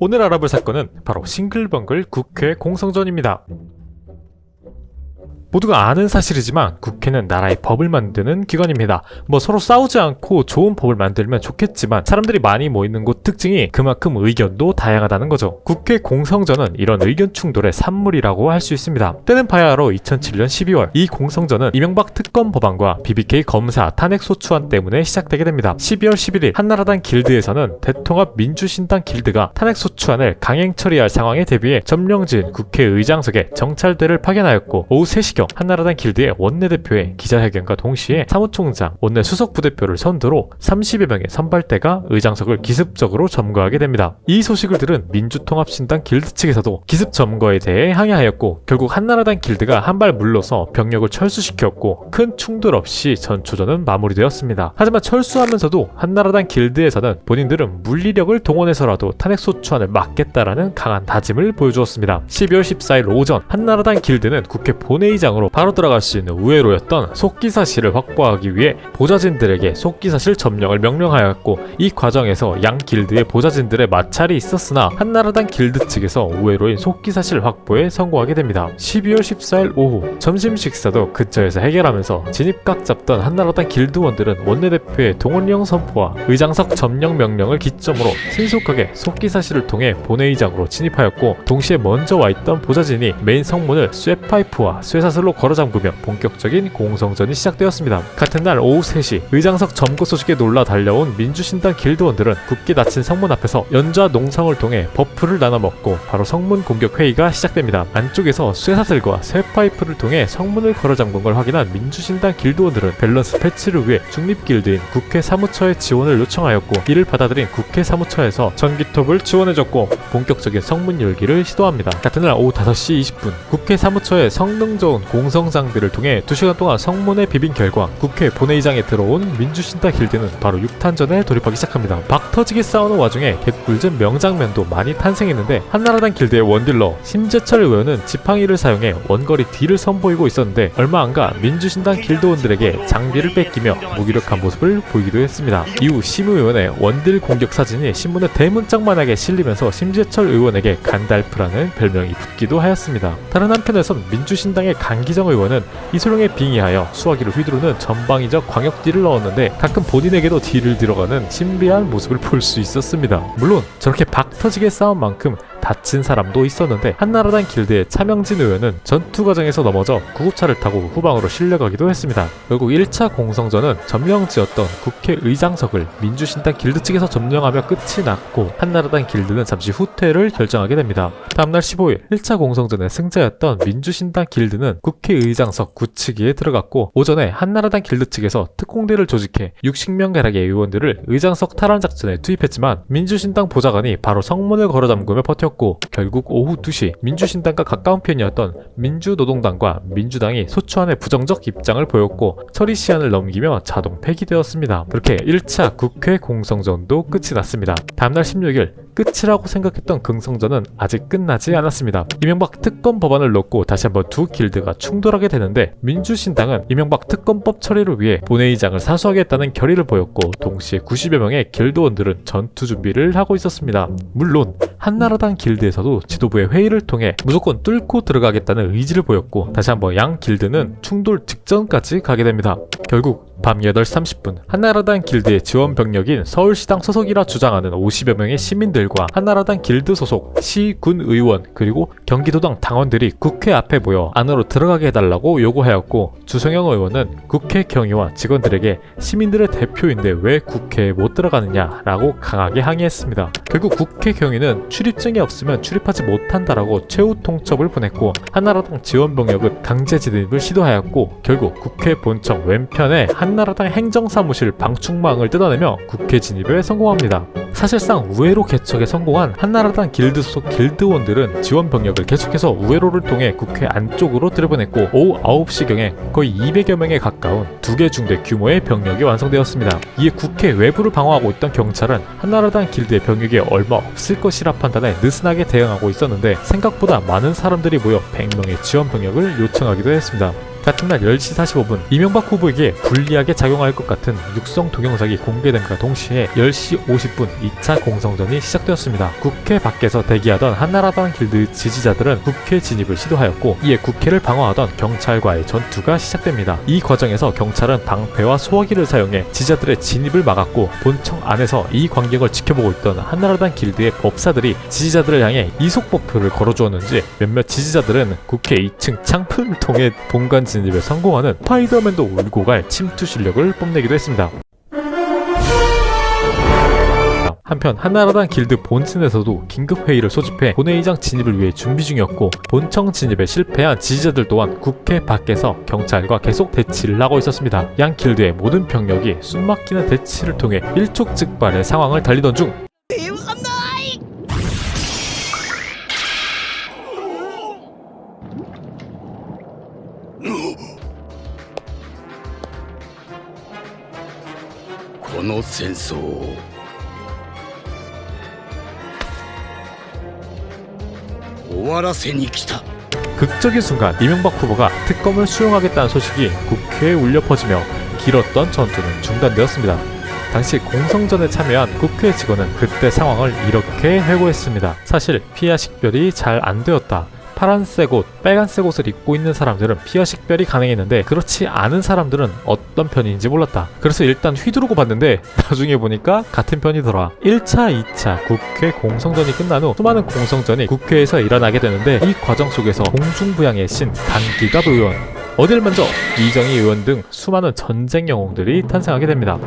오늘 알아볼 사건은 바로 싱글벙글 국회 공성전입니다. 모두가 아는 사실이지만 국회는 나라의 법을 만드는 기관입니다. 뭐 서로 싸우지 않고 좋은 법을 만들면 좋겠지만 사람들이 많이 모이는 곳 특징이 그만큼 의견도 다양하다는 거죠. 국회 공성전은 이런 의견 충돌의 산물이라고 할 수 있습니다. 때는 바야흐로 2007년 12월 이 공성전은 이명박 특검 법안과 BBK 검사 탄핵 소추안 때문에 시작되게 됩니다. 12월 11일 한나라당 길드에서는 대통합 민주신당 길드가 탄핵 소추안을 강행 처리할 상황에 대비해 점령진 국회의장석에 정찰대를 파견하였고 오후 3시 경 한나라당 길드의 원내대표의 기자회견과 동시에 사무총장, 원내 수석 부대표를 선두로 30여 명의 선발대가 의장석을 기습적으로 점거하게 됩니다. 이 소식을 들은 민주통합신당 길드 측에서도 기습 점거에 대해 항의하였고 결국 한나라당 길드가 한 발 물러서 병력을 철수시켰고 큰 충돌 없이 전초전은 마무리되었습니다. 하지만 철수하면서도 한나라당 길드에서는 본인들은 물리력을 동원해서라도 탄핵 소추안을 막겠다라는 강한 다짐을 보여주었습니다. 12월 14일 오전 한나라당 길드는 국회 본회의장 으로 바로 들어갈 수 있는 우회로였던 속기사실을 확보하기 위해 보좌진들에게 속기사실 점령을 명령하였고 이 과정에서 양 길드의 보좌진들의 마찰이 있었으나 한나라당 길드 측에서 우회로인 속기사실 확보에 성공하게 됩니다. 12월 14일 오후 점심 식사도 근처에서 해결하면서 진입각 잡던 한나라당 길드원들은 원내대표의 동원령 선포와 의장석 점령 명령을 기점으로 신속하게 속기사실을 통해 본회의장으로 진입하였고 동시에 먼저 와 있던 보좌진이 메인 성문을 쇠파이프와 쇠사슬 로 걸어 잠그며 본격적인 공성전이 시작되었습니다. 같은 날 오후 3시 의장석 점거 소식에 놀라 달려온 민주신당 길드원들은 굳게 닫힌 성문 앞에서 연좌 농성을 통해 버프를 나눠 먹고 바로 성문 공격 회의가 시작됩니다. 안쪽에서 쇠사슬과 쇠파이프를 통해 성문을 걸어 잠근 걸 확인한 민주신당 길드원들은 밸런스 패치를 위해 중립 길드인 국회 사무처의 지원을 요청하였고 이를 받아들인 국회 사무처에서 전기톱을 지원해줬고 본격적인 성문 열기를 시도합니다. 같은 날 오후 5시 20분 국회 사무처의 성능 좋은 공성장비를 통해 2시간 동안 성문에 비빈 결과 국회 본회의장에 들어온 민주신당 길드는 바로 6탄전에 돌입하기 시작합니다. 박 터지게 싸우는 와중에 개꿀잼 명장면도 많이 탄생했는데 한나라당 길드의 원딜러 심재철 의원은 지팡이를 사용해 원거리 딜을 선보이고 있었는데 얼마 안가 민주신당 길드원들에게 장비를 뺏기며 무기력한 모습을 보이기도 했습니다. 이후 심 의원의 원딜 공격 사진이 신문에 대문짝만하게 실리면서 심재철 의원에게 간달프라는 별명이 붙기도 하였습니다. 다른 한편에선 민주신당의 강 기정 의원은 이소룡에 빙의하여 수화기를 휘두르는 전방위적 광역 딜을 넣었는데 가끔 본인에게도 딜을 들어가는 신비한 모습을 볼 수 있었습니다. 물론 저렇게 박 터지게 싸운 만큼 다친 사람도 있었는데 한나라당 길드의 차명진 의원은 전투 과정에서 넘어져 구급차를 타고 후방으로 실려가기도 했습니다. 결국 1차 공성전은 점령지였던 국회의장석을 민주신당 길드 측에서 점령하며 끝이 났고 한나라당 길드는 잠시 후퇴를 결정하게 됩니다. 다음날 15일 1차 공성전의 승자였던 민주신당 길드는 국회의장석 구치기에 들어갔고 오전에 한나라당 길드 측에서 특공대를 조직해 60명 가량의 의원들을 의장석 탈환 작전에 투입했지만 민주신당 보좌관이 바로 성문을 걸어 잠그며 버텼고 결국 오후 2시 민주신당과 가까운 편이었던 민주노동당과 민주당이 소추안의 부정적 입장을 보였고 처리 시한을 넘기며 자동 폐기되었습니다. 그렇게 1차 국회 공성전도 끝이 났습니다. 다음날 16일 끝이라고 생각했던 긍성전은 아직 끝나지 않았습니다. 이명박 특검 법안을 놓고 다시 한번 두 길드가 충돌하게 되는데 민주신당은 이명박 특검법 처리를 위해 본회의장을 사수하겠다는 결의를 보였고 동시에 90여 명의 길드원들은 전투 준비를 하고 있었습니다. 물론 한나라당 길드에서도 지도부의 회의를 통해 무조건 뚫고 들어가겠다는 의지를 보였고 다시 한번 양 길드는 충돌 직전까지 가게 됩니다. 결국 밤 8시 30분 한나라당 길드의 지원 병력인 서울시당 소속이라 주장하는 50여 명의 시민들과 한나라당 길드 소속 시, 군 의원 그리고 경기도당 당원들이 국회 앞에 모여 안으로 들어가게 해달라고 요구하였고 주성영 의원은 국회 경위와 직원들에게 시민들의 대표인데 왜 국회에 못 들어가느냐라고 강하게 항의했습니다. 결국 국회 경위는 출입증이 없으면 출입하지 못한다라고 최후 통첩을 보냈고 한나라당 지원 병력은 강제 진입을 시도하였고 결국 국회 본청 왼편에 한 나라당 행정사무실 방충망을 뜯어내며 국회 진입에 성공합니다. 사실상 우회로 개척에 성공한 한나라당 길드 소속 길드원들은 지원 병력을 계속해서 우회로를 통해 국회 안쪽으로 들여보냈고 오후 9시경에 거의 200여 명에 가까운 두 개 중대 규모의 병력이 완성되었습니다. 이에 국회 외부를 방어하고 있던 경찰은 한나라당 길드의 병력이 얼마 없을 것이라 판단해 느슨하게 대응하고 있었는데 생각보다 많은 사람들이 모여 100명의 지원 병력을 요청하기도 했습니다. 같은 날 10시 45분 이명박 후보에게 불리하게 작용할 것 같은 육성 동영상이 공개됨과 동시에 10시 50분 2차 공성전이 시작되었습니다. 국회 밖에서 대기하던 한나라당 길드 지지자들은 국회 진입을 시도하였고 이에 국회를 방어하던 경찰과의 전투가 시작됩니다. 이 과정에서 경찰은 방패와 소화기를 사용해 지지자들의 진입을 막았고 본청 안에서 이 광경을 지켜보고 있던 한나라당 길드의 법사들이 지지자들을 향해 이속법표를 걸어주었는지 몇몇 지지자들은 국회 2층 창문을 통해 본관 진입에 성공하는 스파이더맨도 울고 갈 침투 실력을 뽐내기도 했습니다. 한편 한나라당 길드 본진에서도 긴급 회의를 소집해 본회의장 진입을 위해 준비 중이었고 본청 진입에 실패한 지지자들 또한 국회 밖에서 경찰과 계속 대치를 하고 있었습니다. 양 길드의 모든 병력이 숨막히는 대치를 통해 일촉즉발의 상황을 달리던 중 この戦争を終わらせに来た 극적인 순간 이명박 후보가 특검을 수용하겠다는 소식이 국회에 울려 퍼지며 길었던 전투는 중단되었습니다. 당시 공성전에 참여한 국회 직원은 그때 상황을 이렇게 회고했습니다. 사실 피하 식별이 잘 안 되었다. 파란색 옷, 빨간색 옷을 입고 있는 사람들은 피하 식별이 가능했는데 그렇지 않은 사람들은 어떤 편인지 몰랐다. 그래서 일단 휘두르고 봤는데 나중에 보니까 같은 편이더라. 1차, 2차 국회 공성전이 끝난 후 수많은 공성전이 국회에서 일어나게 되는데 이 과정 속에서 공중부양의 신 단기갑 의원, 어딜 먼저 이정희 의원 등 수많은 전쟁 영웅들이 탄생하게 됩니다.